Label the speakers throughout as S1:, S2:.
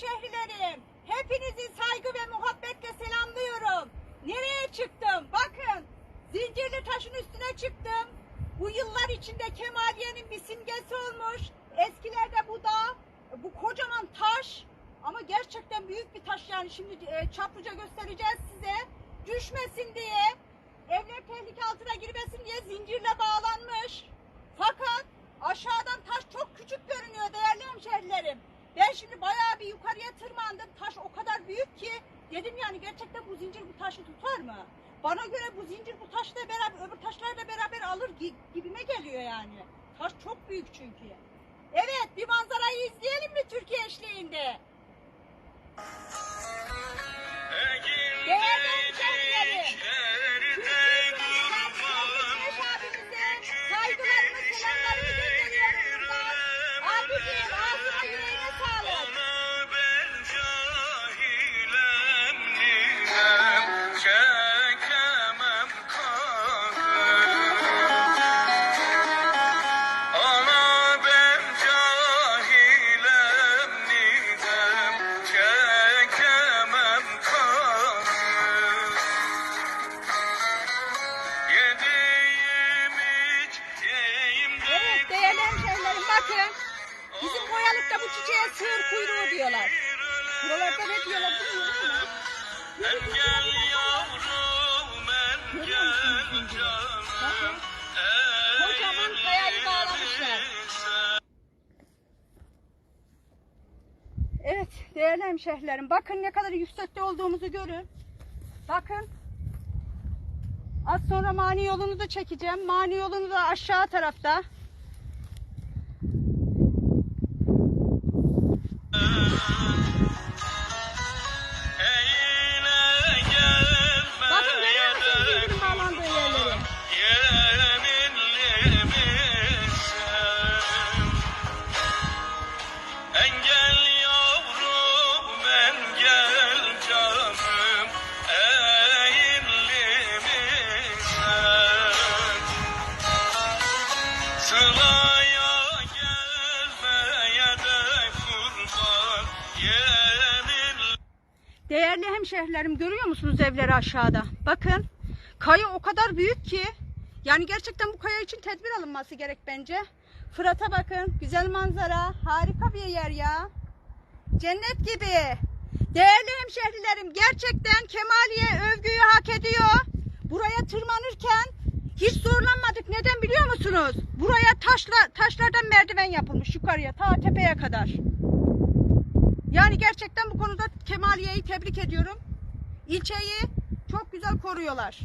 S1: hemşehrilerim, hepinizi saygı ve muhabbetle selamlıyorum. Nereye çıktım? Bakın, zincirli taşın üstüne çıktım. Bu yıllar içinde Kemaliye'nin bir simgesi olmuş. Eskilerde bu da, bu kocaman taş. Ama gerçekten büyük bir taş yani şimdi e, çaplıca göstereceğiz size. Düşmesin diye, evler tehlike altına girmesin diye zincirle bağlanmış. Fakat aşağıdan taş çok küçük görünüyor değerli hemşehrilerim. Ben şimdi bayağı bir yukarıya tırmandım. Taş o kadar büyük ki dedim yani gerçekten bu zincir bu taşı tutar mı? Bana göre bu zincir bu taşla beraber öbür taşlarla beraber alır gi- gibime geliyor yani. Taş çok büyük çünkü. Evet bir manzarayı izleyelim mi Türkiye eşliğinde? Bakın. Bizim Koyalık'ta bu çiçeğe sığır kuyruğu diyorlar. Buralarda ne diyorlar bilmiyorum ama.
S2: En gel yavrum en gel canım.
S1: Kocaman kayayı bağlamışlar. Evet değerli hemşehrilerim bakın ne kadar yüksekte olduğumuzu görün. Bakın. Az sonra mani yolunu da çekeceğim. Mani yolunu da aşağı tarafta. Hemşehrilerim görüyor musunuz evleri aşağıda? Bakın kaya o kadar büyük ki yani gerçekten bu kaya için tedbir alınması gerek bence. Fırat'a bakın güzel manzara harika bir yer ya. Cennet gibi. Değerli hemşehrilerim gerçekten Kemaliye övgüyü hak ediyor. Buraya tırmanırken hiç zorlanmadık. Neden biliyor musunuz? Buraya taşla, taşlardan merdiven yapılmış yukarıya ta tepeye kadar. Yani gerçekten bu konuda Kemaliye'yi tebrik ediyorum. İlçeyi çok güzel koruyorlar.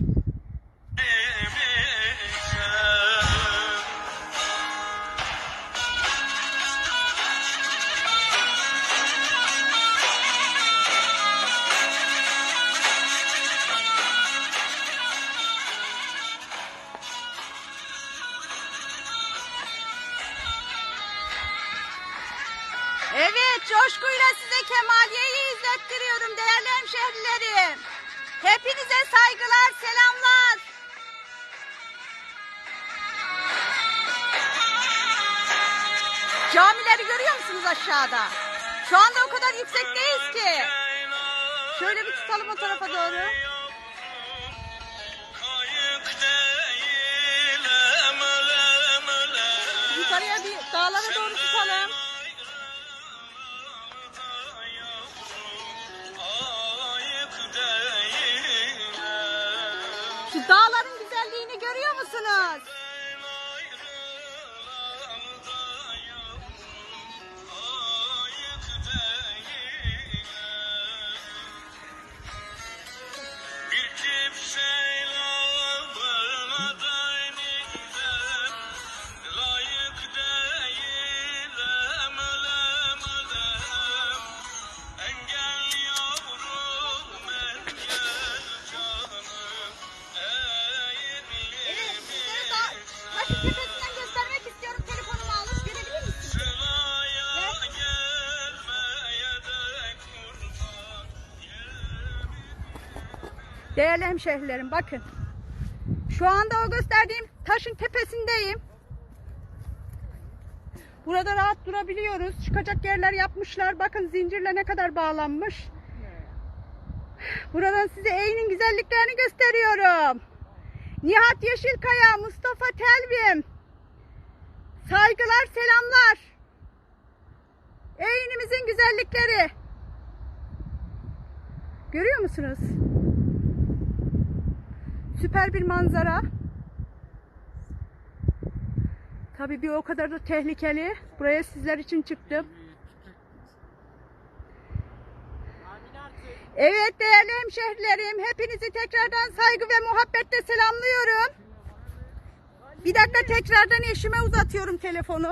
S1: Evet, coşkuyla size Kemaliye'yi izlettiriyorum değerli hemşehrilerim. Hepinize saygılar, selamlar. Camileri görüyor musunuz aşağıda? Şu anda o kadar yüksekteyiz ki. Şöyle bir tutalım o tarafa doğru. Şu dağların güzelliğini görüyor musunuz? Tepesinden göstermek istiyorum. Telefonumu alıp görebilir misiniz?
S2: Sılaya gelmeye de kurban
S1: Değerli hemşehrilerim bakın. Şu anda o gösterdiğim taşın tepesindeyim. Burada rahat durabiliyoruz. Çıkacak yerler yapmışlar. Bakın zincirle ne kadar bağlanmış. Buradan size Eğin'in güzelliklerini gösteriyorum. Nihat Yeşilkaya, Mustafa Telvim. Saygılar, selamlar. Eğinimizin güzellikleri. Görüyor musunuz? Süper bir manzara. Tabii bir o kadar da tehlikeli. Buraya sizler için çıktım. Evet değerli hemşehrilerim, hepinizi tekrardan saygı ve muhabbetle selamlıyorum. Bir dakika tekrardan eşime uzatıyorum telefonu.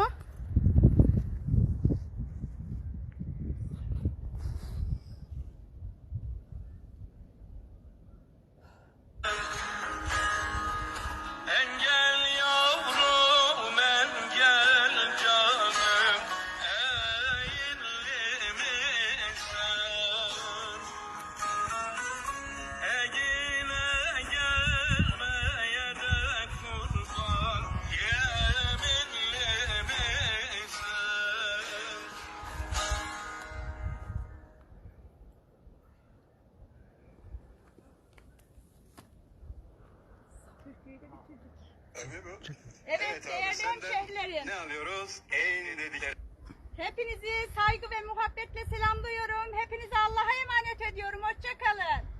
S1: Evet, değerli hemşehrilerim.
S2: Ne alıyoruz? En dedikleri.
S1: Hepinizi saygı ve muhabbetle selamlıyorum. Hepinizi Allah'a emanet ediyorum. Hoşçakalın.